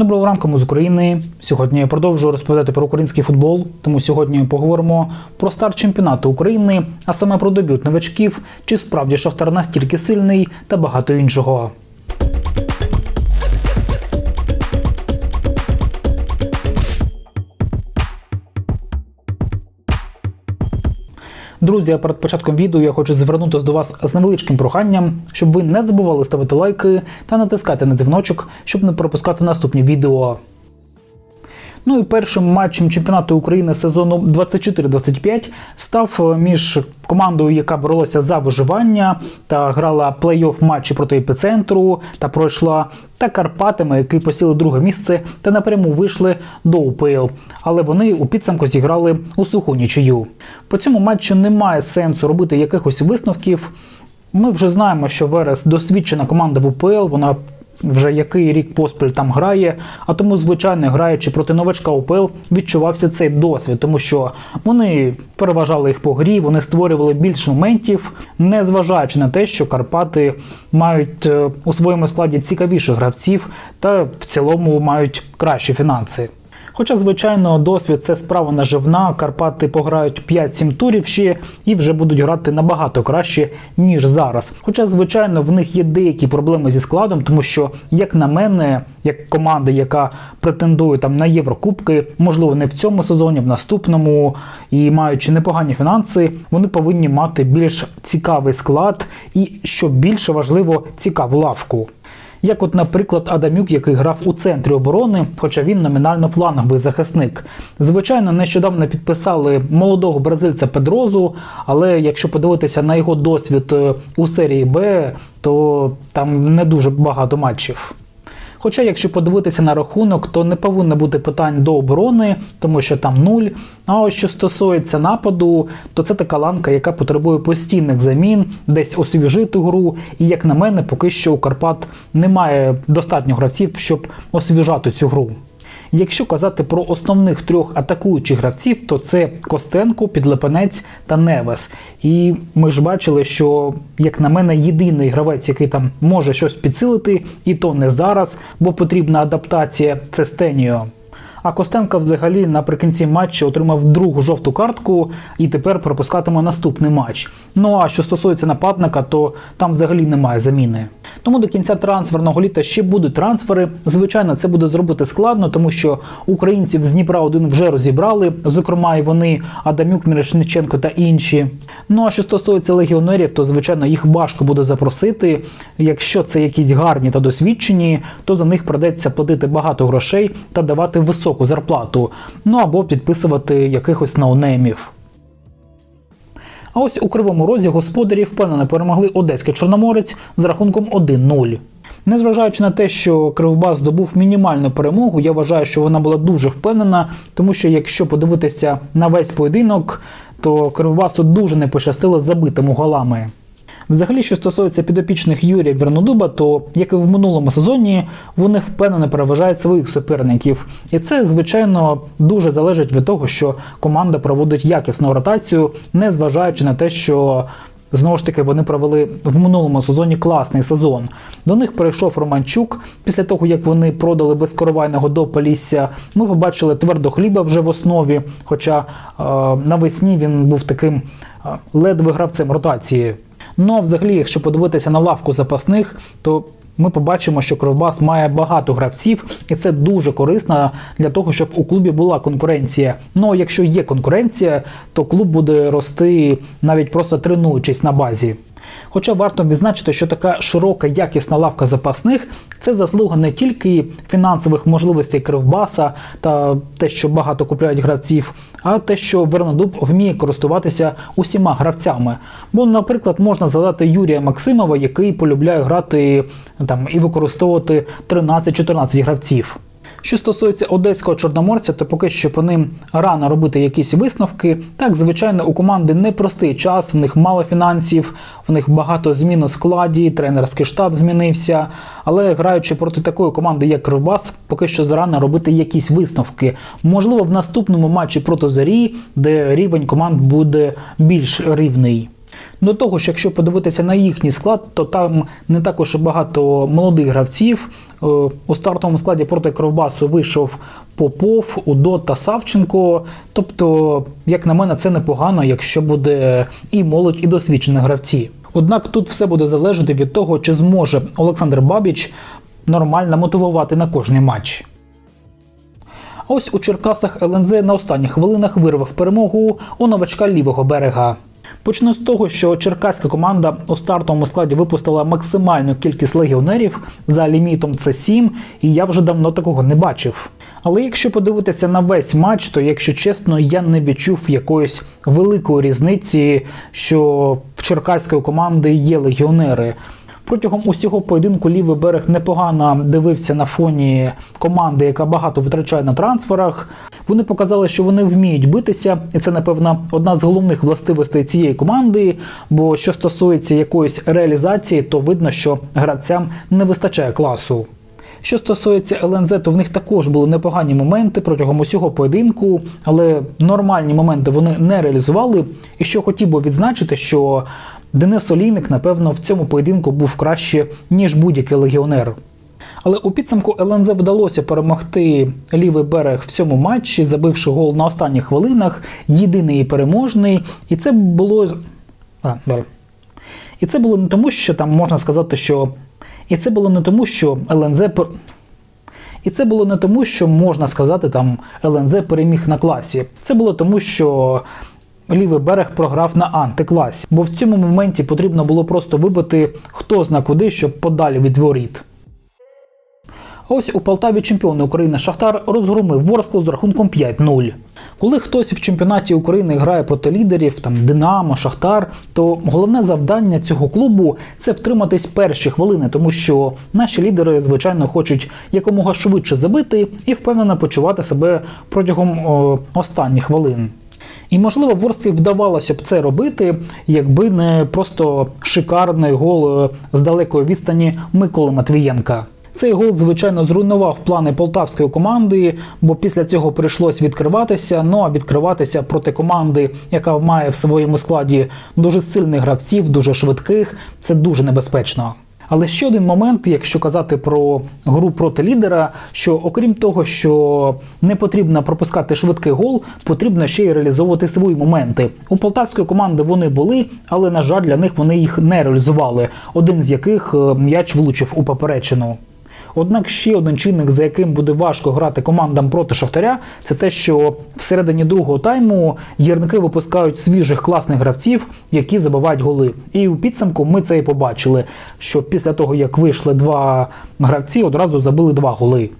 Доброго ранку ми з України. Сьогодні я продовжую розповідати про український футбол. Тому сьогодні ми поговоримо про старт чемпіонату України, а саме про дебют новачків, чи справді Шахтар настільки сильний та багато іншого. Друзі, перед початком відео я хочу звернутися до вас з невеличким проханням, щоб ви не забували ставити лайки та натискати на дзвіночок, щоб не пропускати наступні відео. Ну і першим матчем чемпіонату України сезону 24-25 став е, між командою, яка боролася за виживання та грала плей-офф матчі проти епіцентру та пройшла, та Карпатами, які посіли друге місце та напряму вийшли до УПЛ. Але вони у підсумку зіграли у суху нічию. По цьому матчу немає сенсу робити якихось висновків. Ми вже знаємо, що Верес досвідчена команда в УПЛ. Вона вже який рік поспіль там грає, а тому, звичайно, граючи проти новачка УПЛ, відчувався цей досвід, тому що вони переважали їх по грі, вони створювали більше моментів, не зважаючи на те, що Карпати мають е, у своєму складі цікавіших гравців та в цілому мають кращі фінанси. Хоча, звичайно, досвід це справа наживна. Карпати пограють 5-7 турів ще і вже будуть грати набагато краще, ніж зараз. Хоча, звичайно, в них є деякі проблеми зі складом, тому що, як на мене, як команда, яка претендує там на Єврокубки, можливо, не в цьому сезоні, в наступному, і маючи непогані фінанси, вони повинні мати більш цікавий склад і, що більше важливо, цікаву лавку. Як, от, наприклад, Адамюк, який грав у центрі оборони, хоча він номінально фланговий захисник. Звичайно, нещодавно підписали молодого бразильця Педрозу, але якщо подивитися на його досвід е, у серії Б, то там не дуже багато матчів. Хоча, якщо подивитися на рахунок, то не повинно бути питань до оборони, тому що там нуль. А ось що стосується нападу, то це така ланка, яка потребує постійних замін, десь освіжити гру. І як на мене, поки що у Карпат немає достатньо гравців, щоб освіжати цю гру. Якщо казати про основних трьох атакуючих гравців, то це Костенко, Підлепенець та Невес. І ми ж бачили, що, як на мене, єдиний гравець, який там може щось підсилити, і то не зараз, бо потрібна адаптація, це Стеніо. А Костенко взагалі наприкінці матчу отримав другу жовту картку і тепер пропускатиме наступний матч. Ну а що стосується нападника, то там взагалі немає заміни. Тому до кінця трансферного літа ще будуть трансфери. Звичайно, це буде зробити складно, тому що українців з Дніпра 1 вже розібрали, зокрема і вони Адамюк, Мірошниченко та інші. Ну а що стосується легіонерів, то звичайно їх важко буде запросити. Якщо це якісь гарні та досвідчені, то за них придеться платити багато грошей та давати високу зарплату. Ну або підписувати якихось ноунеймів. А ось у Кривому Розі господарі впевнено перемогли Одеський Чорноморець з рахунком 1-0. Незважаючи на те, що Кривбас здобув мінімальну перемогу, я вважаю, що вона була дуже впевнена, тому що якщо подивитися на весь поєдинок, то Кривбасу дуже не пощастило з голами. Взагалі, що стосується підопічних Юрія Вернодуба, то як і в минулому сезоні, вони впевнено переважають своїх суперників. І це, звичайно, дуже залежить від того, що команда проводить якісну ротацію, не зважаючи на те, що. Знову ж таки, вони провели в минулому сезоні класний сезон. До них перейшов Романчук. Після того, як вони продали безкоровайного до Полісся, ми побачили твердо хліба вже в основі. Хоча е, навесні він був таким е, ледве гравцем ротації. Ну а взагалі, якщо подивитися на лавку запасних, то ми побачимо, що Кровбас має багато гравців, і це дуже корисно для того, щоб у клубі була конкуренція. Ну якщо є конкуренція, то клуб буде рости навіть просто тренуючись на базі. Хоча варто відзначити, що така широка якісна лавка запасних це заслуга не тільки фінансових можливостей Кривбаса та те, що багато купляють гравців, а те, що Вернодуб вміє користуватися усіма гравцями. Бо, наприклад, можна згадати Юрія Максимова, який полюбляє грати там і використовувати 13-14 гравців. Що стосується одеського чорноморця, то поки що по ним рано робити якісь висновки. Так, звичайно, у команди непростий час, в них мало фінансів, в них багато змін у складі, тренерський штаб змінився. Але граючи проти такої команди, як Кривбас, поки що зарано робити якісь висновки. Можливо, в наступному матчі проти Зарі, де рівень команд буде більш рівний. До того ж, якщо подивитися на їхній склад, то там не також багато молодих гравців. Е, У стартовому складі проти Кровбасу вийшов Попов, Удот та Савченко. Тобто, як на мене, це непогано, якщо буде і молодь, і досвідчені гравці. Однак тут все буде залежати від того, чи зможе Олександр Бабіч нормально мотивувати на кожний матч. Ось у Черкасах ЛНЗ на останніх хвилинах вирвав перемогу у новачка лівого берега. Почну з того, що черкаська команда у стартовому складі випустила максимальну кількість легіонерів за лімітом це 7, і я вже давно такого не бачив. Але якщо подивитися на весь матч, то якщо чесно, я не відчув якоїсь великої різниці, що в черкаської команди є легіонери. Протягом усього поєдинку лівий берег непогано дивився на фоні команди, яка багато витрачає на трансферах. Вони показали, що вони вміють битися, і це, напевно, одна з головних властивостей цієї команди. Бо що стосується якоїсь реалізації, то видно, що гравцям не вистачає класу. Що стосується ЛНЗ, то в них також були непогані моменти протягом усього поєдинку, але нормальні моменти вони не реалізували. І що хотів би відзначити, що Денис Олійник, напевно, в цьому поєдинку був краще, ніж будь-який легіонер. Але у підсумку ЛНЗ вдалося перемогти лівий берег в цьому матчі, забивши гол на останніх хвилинах, єдиний і переможний. І це було. А. І це було не тому, що там можна сказати, що. І це було не тому, що ЛНЗ і це було не тому, що можна сказати, там ЛНЗ переміг на класі. Це було тому, що лівий берег програв на антикласі. Бо в цьому моменті потрібно було просто вибити хто зна куди, щоб подалі від воріт. Ось у Полтаві чемпіон України Шахтар розгромив Ворсклу з рахунком 5-0. Коли хтось в чемпіонаті України грає проти лідерів, там Динамо, Шахтар, то головне завдання цього клубу це втриматись перші хвилини, тому що наші лідери, звичайно, хочуть якомога швидше забити і впевнено почувати себе протягом о, останніх хвилин. І можливо, Ворсклі вдавалося б це робити, якби не просто шикарний гол е, з далекої відстані Миколи Матвієнка. Цей гол, звичайно, зруйнував плани полтавської команди, бо після цього прийшлось відкриватися. Ну а відкриватися проти команди, яка має в своєму складі дуже сильних гравців, дуже швидких, це дуже небезпечно. Але ще один момент, якщо казати про гру проти лідера, що окрім того, що не потрібно пропускати швидкий гол, потрібно ще й реалізовувати свої моменти. У полтавської команди вони були, але на жаль, для них вони їх не реалізували. Один з яких е, м'яч влучив у поперечину. Однак ще один чинник, за яким буде важко грати командам проти Шахтаря, це те, що всередині другого тайму гірники випускають свіжих класних гравців, які забивають голи. І у підсумку ми це і побачили, що після того, як вийшли два гравці, одразу забили два голи.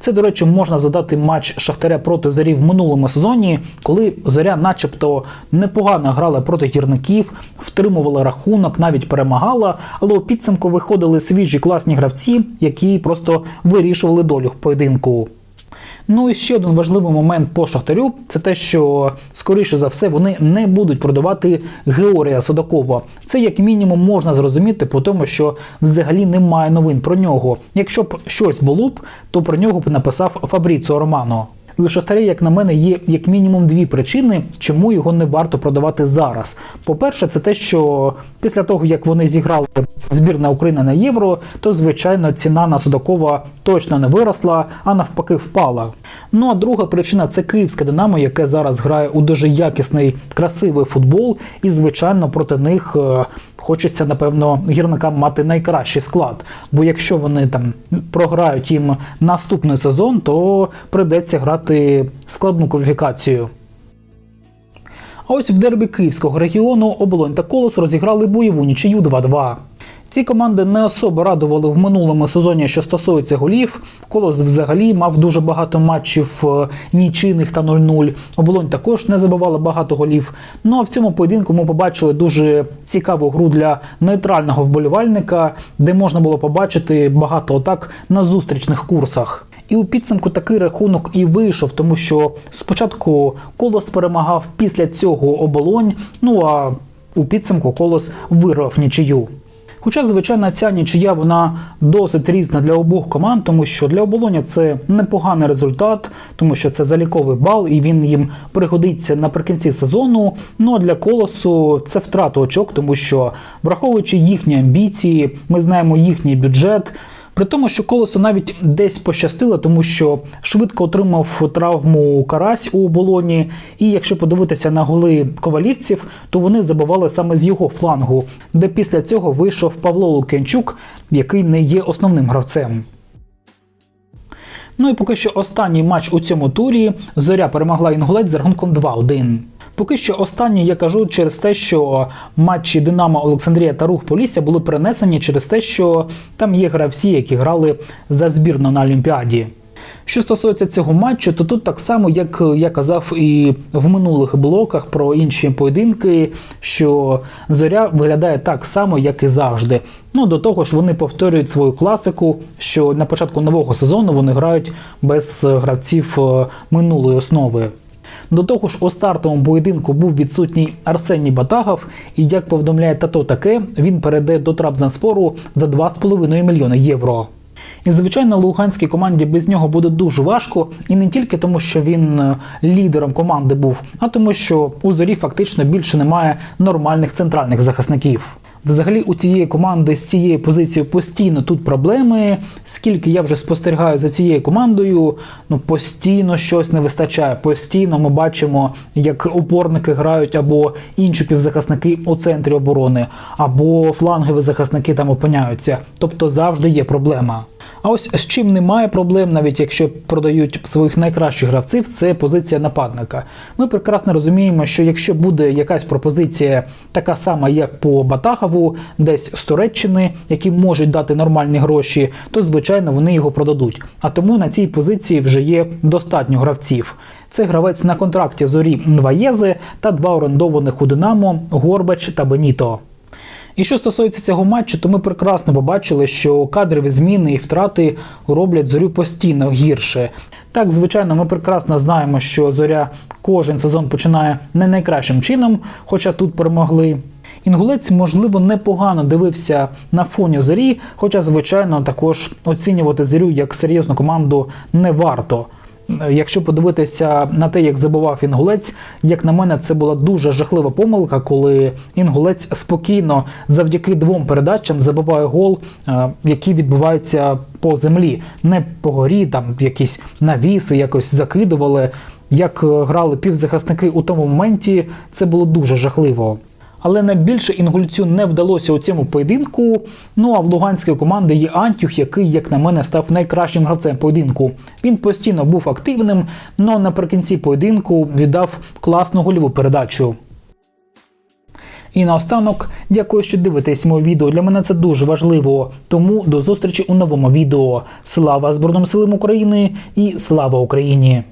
Це, до речі, можна задати матч Шахтаря проти Зорі в минулому сезоні, коли Зоря, начебто, непогано грала проти гірників, втримувала рахунок, навіть перемагала, але у підсумку виходили свіжі класні гравці, які просто вирішували долю поєдинку. Ну і ще один важливий момент по Шахтарю це те, що скоріше за все вони не будуть продавати Георгія Судакова. Це як мінімум можна зрозуміти по тому, що взагалі немає новин про нього. Якщо б щось було б, то про нього б написав Фабріцо Романо. І у Шахтаря, як на мене, є як мінімум дві причини, чому його не варто продавати зараз. По-перше, це те, що після того, як вони зіграли збірна України на євро, то звичайно ціна на Судакова точно не виросла, а навпаки впала. Ну а друга причина це київське Динамо, яке зараз грає у дуже якісний, красивий футбол, і звичайно проти них е, хочеться, напевно, гірникам мати найкращий склад. Бо якщо вони там програють їм наступний сезон, то придеться грати складну кваліфікацію. А ось в дербі київського регіону оболонь та колос розіграли бойову нічию 2-2. Ці команди не особо радували в минулому сезоні, що стосується голів. Колос взагалі мав дуже багато матчів е, нічийних та 0-0. Оболонь також не забивала багато голів. Ну а в цьому поєдинку ми побачили дуже цікаву гру для нейтрального вболівальника, де можна було побачити багато атак на зустрічних курсах. І у підсумку такий рахунок і вийшов, тому що спочатку колос перемагав після цього оболонь. Ну а у підсумку колос вирвав нічию. Хоча, звичайно, ця нічия вона досить різна для обох команд, тому що для оболоня це непоганий результат, тому що це заліковий бал, і він їм пригодиться наприкінці сезону. Ну а для колосу це втрата очок, тому що враховуючи їхні амбіції, ми знаємо їхній бюджет. При тому, що колесо навіть десь пощастило, тому що швидко отримав травму карась у оболоні. І якщо подивитися на голи ковалівців, то вони забивали саме з його флангу, де після цього вийшов Павло Лук'янчук, який не є основним гравцем. Ну і поки що останній матч у цьому турі зоря перемогла інгулець з рахунком 2-1. Поки що останній я кажу через те, що матчі Динамо Олександрія та Рух Полісся були перенесені через те, що там є гравці, які грали за збірну на Олімпіаді. Що стосується цього матчу, то тут так само, як я казав і в минулих блоках про інші поєдинки, що зоря виглядає так само, як і завжди. Ну до того ж, вони повторюють свою класику, що на початку нового сезону вони грають без гравців е, минулої основи. До того ж, у стартовому поєдинку був відсутній Арсеній Батагов, і як повідомляє тато таке, він перейде до Трабзанспору за 2,5 мільйони євро. І, звичайно, луганській команді без нього буде дуже важко, і не тільки тому, що він е, лідером команди був, а тому, що у зорі фактично більше немає нормальних центральних захисників. Взагалі, у цієї команди з цією позицією постійно тут проблеми. Скільки я вже спостерігаю за цією командою, ну постійно щось не вистачає. Постійно ми бачимо, як опорники грають або інші півзахисники у центрі оборони, або флангові захисники там опиняються. Тобто завжди є проблема. А ось з чим немає проблем, навіть якщо продають своїх найкращих гравців, це позиція нападника. Ми прекрасно розуміємо, що якщо буде якась пропозиція така сама, як по Батахову, десь з Туреччини, які можуть дати нормальні гроші, то звичайно вони його продадуть. А тому на цій позиції вже є достатньо гравців. Це гравець на контракті зорі Нваєзи та два орендованих у Динамо Горбач та Беніто. І що стосується цього матчу, то ми прекрасно побачили, що кадрові зміни і втрати роблять зорю постійно гірше. Так, звичайно, ми прекрасно знаємо, що зоря кожен сезон починає не найкращим чином, хоча тут перемогли. Інгулець, можливо, непогано дивився на фоні зорі, хоча, звичайно, також оцінювати зорю як серйозну команду не варто. Якщо подивитися на те, як забував інгулець, як на мене, це була дуже жахлива помилка, коли інгулець спокійно завдяки двом передачам забиває гол, е, які відбуваються по землі, не по горі, там якісь навіси, якось закидували. Як е, грали півзахисники у тому моменті, це було дуже жахливо. Але найбільше інгульцю не вдалося у цьому поєдинку. Ну а в луганської команди є Антюх, який, як на мене, став найкращим гравцем поєдинку. Він постійно був активним, але наприкінці поєдинку віддав класну гольову передачу. І наостанок, дякую, що дивитесь моє відео. Для мене це дуже важливо. Тому до зустрічі у новому відео. Слава Збройним силам України і слава Україні!